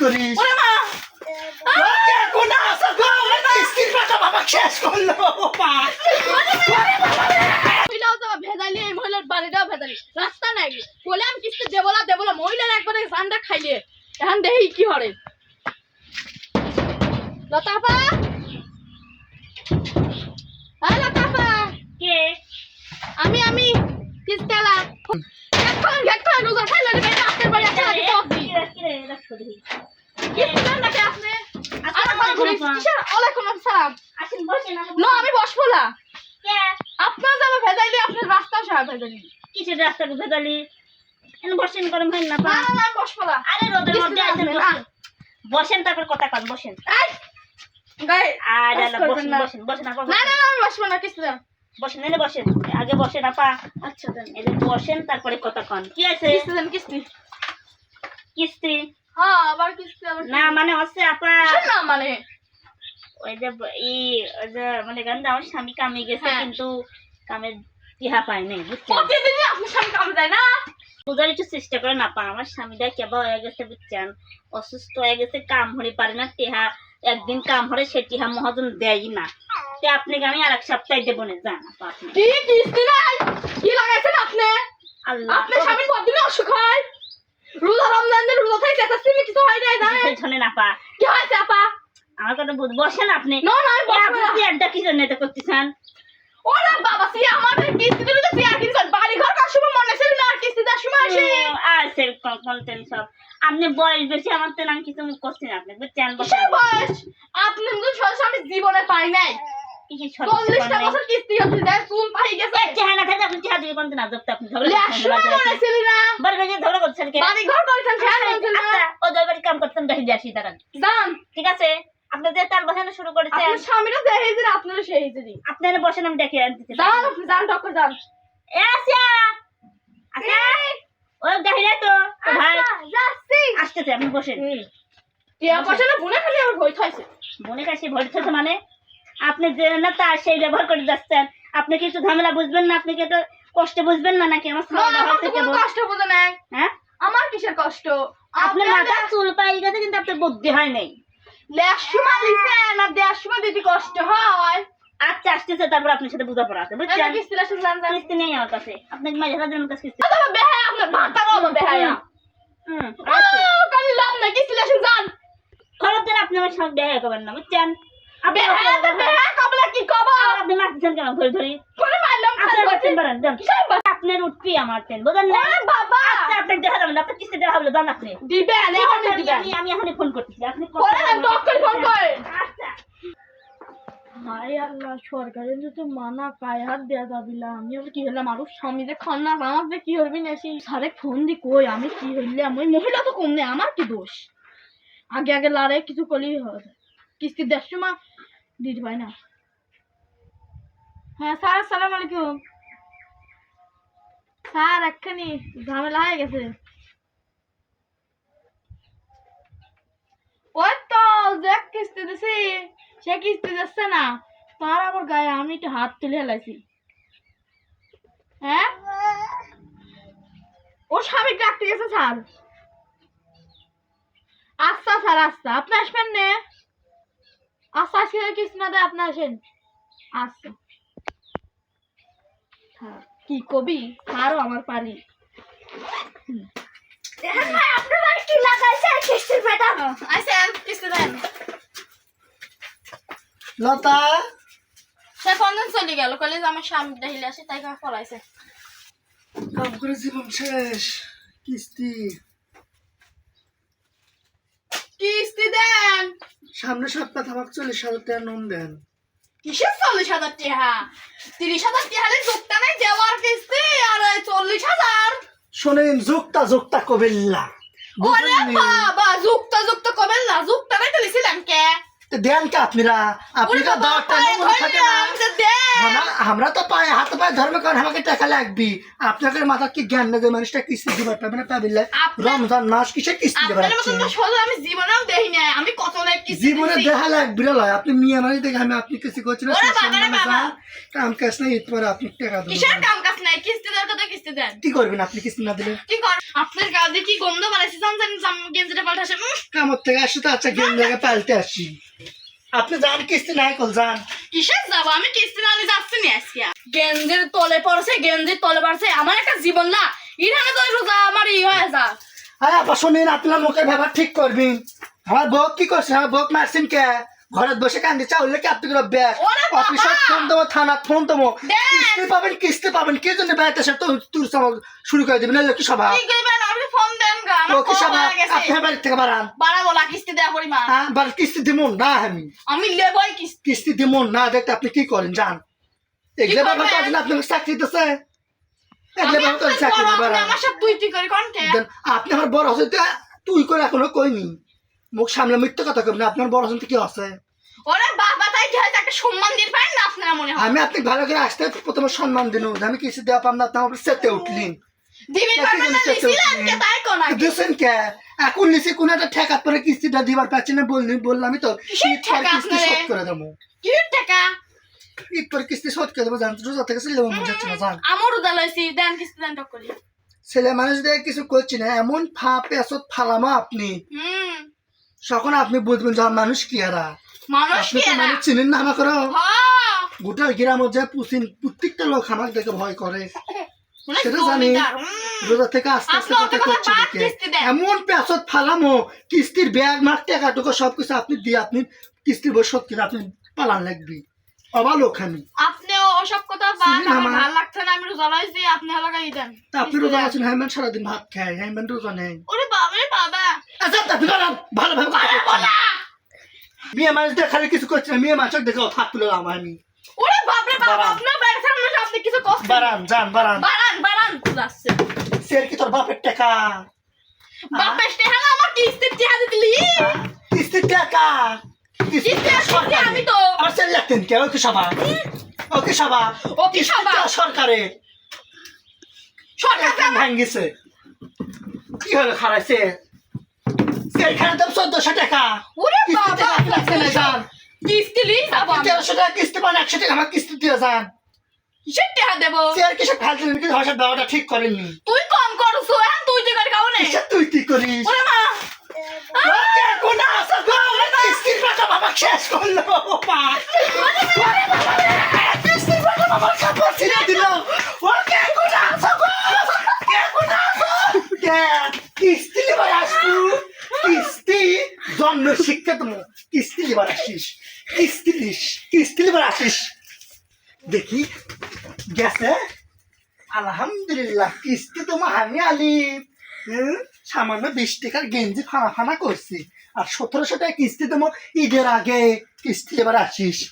করিস? রাস্তা নাই। বলে আমি কিস্তি দেবো না দেবো না। মহিলার একবারে জানটা খাইলে। এখন দেখি কি হরে লতাপা? হ্যাঁ লতাপা? কে? আমি আমি। কিস্তেলা এখন এখন রোজা খাইলে বেটা আপনার বাড়ি একটা আমি বসবো না। আপনার যাবে ভেজাইলে আপনার রাস্তাও সারা ভেজাইলি। কিসের রাস্তা এনে বসেন গরম হয় না বসবো না। আরে রোদের মধ্যে। বসেন। তারপর কথা কন বসেন। আর বসেন বসেন বসেন না না আমি বসবো না কিস্তি দাও বসেন এনে বসেন। আগে বসেন আপা। আচ্ছা বসেন তারপরে কথা কন। কি আছে? কিস্তি দেন কিস্তি কিস্তি। হ্যাঁ আবার কিস্তি আবার না মানে হচ্ছে আপা না মানে? ওই যে ই ওই যে মানে গান আমার স্বামী কামে গেছে হ্যাঁ। কিন্তু টিহা পায় নাই বুঝছেন? প্রতিদিনই আপনার সামনে কাম যায় না? একটু চেষ্টা আমার স্বামীটা কেবা হয়ে গেছে বুঝছেন? অসুস্থ হয়ে গেছে কাম হরে পারে না টেহা একদিন কাম হরে সে টিহা মহাজন দেয় না। তে আপনাকে আমি আর এক সপ্তাহে দেবো না জান আপা আপনি। কি কিস্তি নাই? কি লাগাইছেন আপনি? আল্লাহ। আপনার স্বামীর কতদিন অসুখ হয়? রোজা কিছু হয় নাই আপা। কি হয়েছে আপা? আমার কথা বুঝ বসেন আপনি। না না আমি বসবো আপনি না কি জন্য এটা করতেছেন? ওরে বাবা সি আমাদের কিস্তি দিলে তো কিনছেন। বাড়ি ঘর কার সময় মনে ছিল না কিস্তি দেওয়ার সময় আসে? কন্টেন্ট সব। আপনি বয়স বেশি আমার তো আমি কিছু করছেন আপনি বুঝছেন? বয়স? আপনি সদস্য আমি জীবনে পাই নাই। ঠিক আছে? তার বসানো শুরু আপনার স্বামীরা আপনারা সেই আপনারা বসেন আমি আনতেছি আপনি যান যান এ আসিয়া! আসিয়া ও তো ভাই। যাচ্ছি। আসতেছে আপনি বসেন। টিয়া আমার ভয় কাছে মানে? আপনি যে না তার সেই ব্যবহার করে যাচ্ছেন। আপনি কি একটু ঝামেলা বুঝবেন না আপনি কি একটু কষ্ট বুঝবেন না নাকি? আমার না, আমার তো কোনো কষ্ট বোঝে নাই। হ্যাঁ? আমার কিসের কষ্ট? আপনার মাথা চুল পাই গেছে কিন্তু আপনার বুদ্ধি হয় নাই। কষ্ট হয়। আচ্ছা আসতেছে তারপর আপনার সাথে বোঝাপড়া আছে এটা বুঝছেন কিস্তি লেশ যান যান কিস্তি নেই আমার কাছে। আপনাকে মাঝে হাজার আমার কাছে কিস্তি বেহায়া আপনার ভাতা বাবা বেহায়া। হুম ও কালি লাভ না কিস্তি লেশ যান খবর আপনি আমার সঙ্গে দেখা করবেন না বুঝছেন? তো আপনার উঠবি আমার তেন বুঝলেন না? বাবা! আচ্ছা আপনার দেখা যাবেন আপনার কিস্তি হবে আপনি? এখন ফোন করতেছি আপনি করেন আচ্ছা। আল্লাহ সরকারের যদি মানা পায় হাত দেয়া যাবিলা আমি আবার কি হলাম আরও স্বামী যে খন্না আমার যে কি হবি না সেই সারে ফোন দি কই আমি কি হইলাম? ওই মহিলা তো কম নেই আমার কি দোষ? আগে আগে লারে কিছু করলেই হয়। কিস্তি দেড়শো মা দিতে পাই না হ্যাঁ স্যার, আসসালামু আলাইকুম। স্যার এক্ষুনি ঝামেলা হয়ে গেছে। ওই তো কিস্তি দিছি, সে কিস্তি দিচ্ছে না। তার আবার গায়ে আমি একটু হাত তুলে হেলাইছি। হ্যাঁ? ও স্বামী ডাকতে গেছে, স্যার। আচ্ছা স্যার আচ্ছা। আপনি আসবেন নে। আজকে দেয় আপনি আসেন। আচ্ছা কি কবি? স্যারও আমার আপনারা কি লাগাইছে পেটা আইসেন কিস্তি দেন। লতা। সে কোনদিন চলে গেল? কলেজ আমার স্বামী দেখিলে আসে তাই কাজ পড়াইছে কাম করে জীবন শেষ কিস্তি। কিস্তি দেন। সামনে সপ্তাহ থামাক চল্লিশ হাজার টাকা নুন দেন। কিসের চল্লিশ হাজার টাকা? তিরিশ হাজার টাকা যোগটা নাই দেওয়ার কিস্তি আর চল্লিশ হাজার। শোনেন যুক্তা যুক্তা কবেল্লা। ওরে বাবা যুক্তা যুক্ত কবেল্লা? যুক্তা নাই তুলিছিলাম কে? দেন কে আপনারা? আপনারা মনে থাকে না। আমরা তো পায়ে হাতে পায়ে ধর্ম কারণ আমাকে টাকা লাগবে। আপনাদের মাথা কি জ্ঞান নেই মানুষটা কিস্তি দিবার পাবে না। পাবিলে আপনার- রমজান মাস কিসে কিস্তি দিবার তো আমি জীবনেও দেখি নাই। আমি কত জীবনে দেখা লাগবে রে লয়। আপনি মিয়া মানুষ দেখে আমি আপনি কিছু করছি না কাম কাজ নাই ঈদ পরে আপনি টাকা কিসের দেবেন কাম কাজ নাই? কিস্তি দেওয়ার কথা কিস্তি দেন। কি করবেন আপনি কিস্তি না দিলে? কি কর আপনার গায়ে কি গন্ধ বাড়াইছে? জানছেন গেঞ্জিটা পাল্টাছে কামর থেকে আসি তো আচ্ছা জায়গা পাল্টে আসি আপনি যান কিস্তি নাই কল যান। কিসের যাব? আমি কিস্তি না নিয়ে যাচ্ছি না আজকে। গেঞ্জির তলে পড়ছে গেঞ্জির তলে পড়ছে আমার একটা জীবন না ইখানে তো রোজা আমার ই হয়ে যা হ্যাঁ আপা শোনেন আপনার মুখের ব্যাপার ঠিক করবেন আমার বউ কি করছে? আমার বউ মারছেন কে? ঘরে বসে কান্দি চাউলে কি আপনি করে ব্যাগ ওরে বাবা! অফিসে ফোন দেবো থানা ফোন দেবো। কিস্তি পাবেন কিস্তি পাবেন। কে জন্য বেড়াতে এসে তো তুর শুরু করে দেবেন না কি স্বভাব কি করবেন ফোন দেন গা আমার ও কি কল স্বভাব গেছে। আপনি বাড়ির থেকে বাড়ান বাড়াবো না কিস্তি দেওয়া পরিমাণ। হ্যাঁ বাড়ির কিস্তি দিমন না আমি। আমি লেবই কিস্তি। কিস্তি দিমন না দেখতে আপনি কি করেন যান। এগুলো করবেন? ব্যাপার করেন আপনাকে চাকরি দিতেছে। এগুলো ব্যাপার আপনার চাকরি বড়, আপনি বাড়ান আমার সব তুই তুই করে কোন কে? আপনি আমার বড় হচ্ছে তুই করে এখনও কইনি। মুখ সামনে মিথ্যে কথা কইনি আপনার বড় হচ্ছে কি আছে ওরে বাবা তাই কি একটা সম্মান পারেন না আপনারা মনে হয়। আমি আপনি ভালো করে আসতে প্রথমে সম্মান দিন আমি কিছু দেওয়া পাম না আপনি আমার সেতে উঠলেন দিবি একই পারবেন না জিনিস চেষ্টা দিছিলেন করছি। কে তাই কোন আগে দিয়েছেন কে? এখন নিচে কোন একটা ঠেকাত পরে কিস্তিটা দিবার পাচ্ছি না বললি বললামই তো। কিসের ঈদ পর ঠেকা কিস্তি শোধ করে দেবো। টাকা ঈদ পর কিস্তি শোধ করে দেবো জানতো রোজা থেকে ছেলে মন যাচ্ছে না জান। আমার উদা লইছি দেন কিস্তি দেন করি। ছেলে মানুষ কিছু করছি না এমন ফা পেঁচত ফালামা আপনি। তখন আপনি বুঝবেন যে মানুষ কি এরা। মানুষ কি চিনেন না আমাকে গোটা গ্রামত যায় পুষিন প্রত্যেকটা লোক আমাকে দেখে ভয় করে। সেটা জানি। রোজা থেকে আস্তে আস্তে কথা করছি। এমন পেঁচত ফালামো কিস্তির ব্যাগ মার টাকা টুকু সব কিছু আপনি দিয়ে আপনি কিস্তির বই করে আপনি পালান লাগবি। অবালোক আমি আপনি ওসব কথা বাদ আমার ভালো লাগছে না আমি রোজা লইছি আপনি হলো গাই দেন। তা আপনি রোজা আছেন হ্যাঁ সারাদিন ভাত খায় হ্যাঁ রোজা নেই ওরে বাবা রে বাবা। আচ্ছা আপনি বাড়ান ভালো ভাবে কথা আরে বলছেন। বলা। মেয়ে মানুষ দিয়ে কিছু করছে না মেয়ে মানুষের দেখে থাক তুলে আমার আমি। ওরে বাপ রে বাবা আপনার বাড়িতে মানুষ আপনি কিছু কষ্ট বাড়ান যান বাড়ান বাড়ান সের কি তোর বাপের টাকা? বাপের টেহালা আমার কিস্তি টেহা দিলি? কিস্তির টাকা। কিস্তির টাকা আমি তো আমার সেল লাগতেন কে? ওকে সভা ওকে সভা ও কি সভা? সরকারে সরকার ভাঙ্গিছে। কি হলো খারাইছে সেখানে দাম চোদ্দশো টাকা। ওরে বাবা টাকা কিস্তি লি যাব তেরোশো টাকা কিস্তি পান একশো টাকা আমার কিস্তি দিয়ে যান। কিসের টেহা দেবো? চেয়ার কিসে ফালতু কিন্তু ভাষার ব্যবহারটা ঠিক করেননি। তুই কম করছ এখন তুই তুই করে খাও নে। কিসে তুই কি করিস? ওরে মা! ওকে, কোনা গো, কিস্তির টাকা বাবা শেষ করল। বাবা। ওরে বাবা কিস্তির টাকা বাবা কাপড় ছিঁড়ে দিল। ওকে, কোনা আছে গো, কে কোনা আছে? কে, কিস্তি লিবার আসবু? কিস্তি জন্ম শিক্ষা তুমি কিস্তি লিবার আসিস? কিস্তি লিস কিস্তি লিবার আসিস? দেখি। গেছে? আলহামদুলিল্লাহ কিস্তি তো মাহানি আলি হুম, সামান্য বিশ টাকার গেঞ্জি ফানা ফানা করছি। আর সতেরোশো টাকা কিস্তি তোমার ঈদের আগে কিস্তি এবার আসিস।